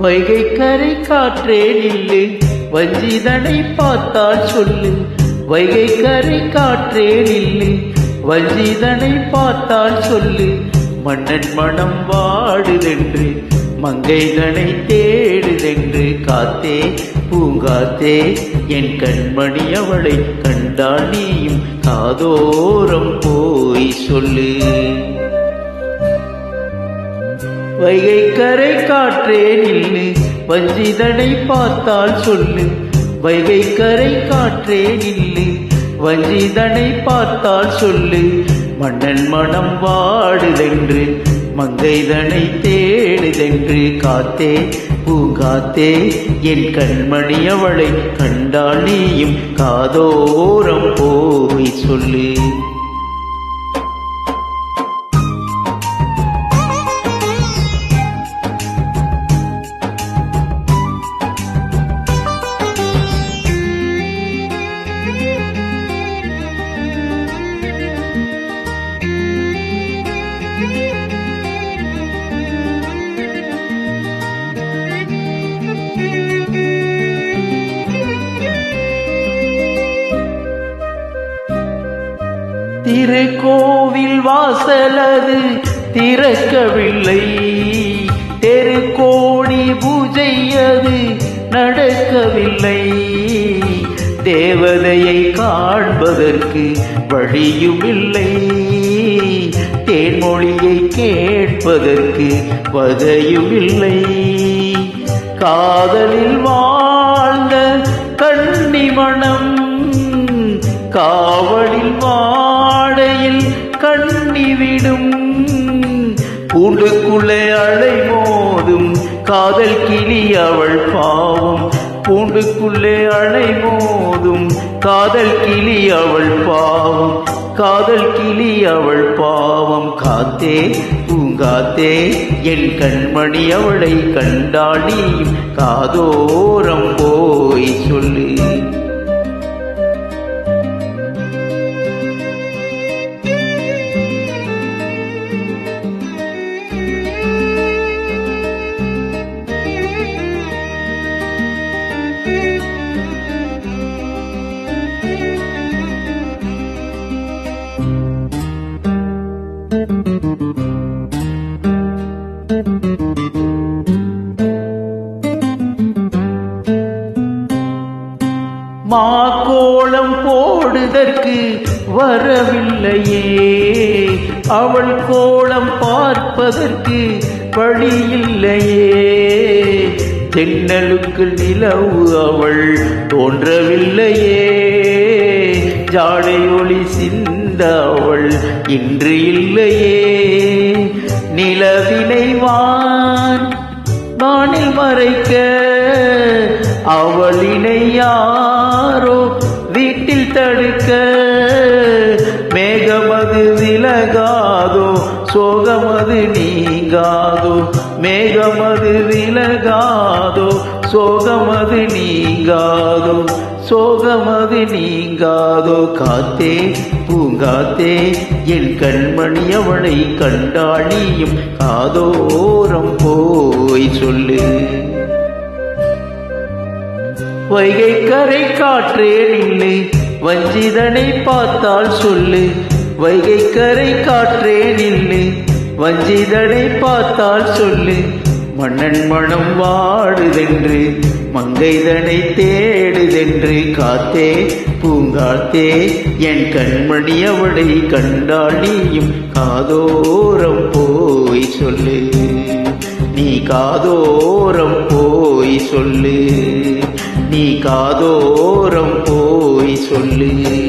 வைகை கரை காற்றே நில்லு வஞ்சிதனை பார்த்தால் சொல்லு. வைகை கரை காற்றே நில்லு வஞ்சிதனை பார்த்தால் சொல்லு. மன்னன் மனம் வாடுதென்று மங்கைதனை தேடுதென்று காத்தே பூங்காத்தே என் கண்மணி அவளை கண்டால் நீயும் காதோரம் போய் சொல்லு. வைகை கரை காற்றே நில்லு வஞ்சிதனை பார்த்தால் சொல்லு. வைகை கரை காற்றே நில்லு வஞ்சிதனை பார்த்தால் சொல்லு. மன்னன் மனம் வாடுதென்று மங்கைதனை தேடுதென்று காத்தே பூங்காத்தே என் கண்மணி அவளை கண்டால் நீயும் காதோரம் போய் சொல்லு. thank you திருக்கோவில் வாசலது திறக்கவில்லை. தெருக்கோடி பூஜை அது நடக்கவில்லை. தேவதையை காண்பதற்கு வழியுமில்லை. தேன்மொழியை கேட்பதற்கு வகையுமில்லை. காதலில் வாழ்ந்த கண்ணி மனம் காவலில் வா விடும் பூண்டுக்குள்ளே அலை மோதும் காதல் கிளி அவள் பாவம். பூண்டுக்குள்ளே அலை மோதும் காதல் கிளி அவள் பாவம். காதல் கிளி அவள் பாவம். காத்தே பூங்காத்தே என் கண்மணி அவளை கண்டாடியும் காதோரம் போய் சொல்லு. மாக்கோளம் போடுதற்கு வரவில்லையே. அவள் கோலம் பார்ப்பதற்கு வழியில்லையே. தென்னலுக்கு நிலவு அவள் தோன்றவில்லையே. ஜாடை ஒளி சிந்த அவள் இன்று இல்லையே. நிலவினைவான் வானில் மறைக்க அவளினை யாரோ வீட்டில் தடுக்க மேகமது விலகாதோ? சோகமது நீங்காதோ? மேகமது விலகாதோ? சோகமது நீங்காதோ? சோகமது நீங்காதோ? காத்தே பூங்காத்தே என் கண்மணி அவளை கண்டாளியும் காதோரம் போய் சொல்லு. வைகை கரை காற்றே நில்லு வஞ்சிதனை பார்த்தால் சொல்லு. வைகை கரை காற்றே நில்லு வஞ்சிதனை பார்த்தால் சொல்லு. மன்னன் மனம் வாடுதென்று மங்கைதனை தேடுதென்று காத்தே பூங்காத்தே என் கண்மணி அவளை கண்டாள் நீயும் காதோரம் போய் சொல்லு. நீ காதோரம் போய் சொல்லு. நீ காதோரம் போய் சொல்லு.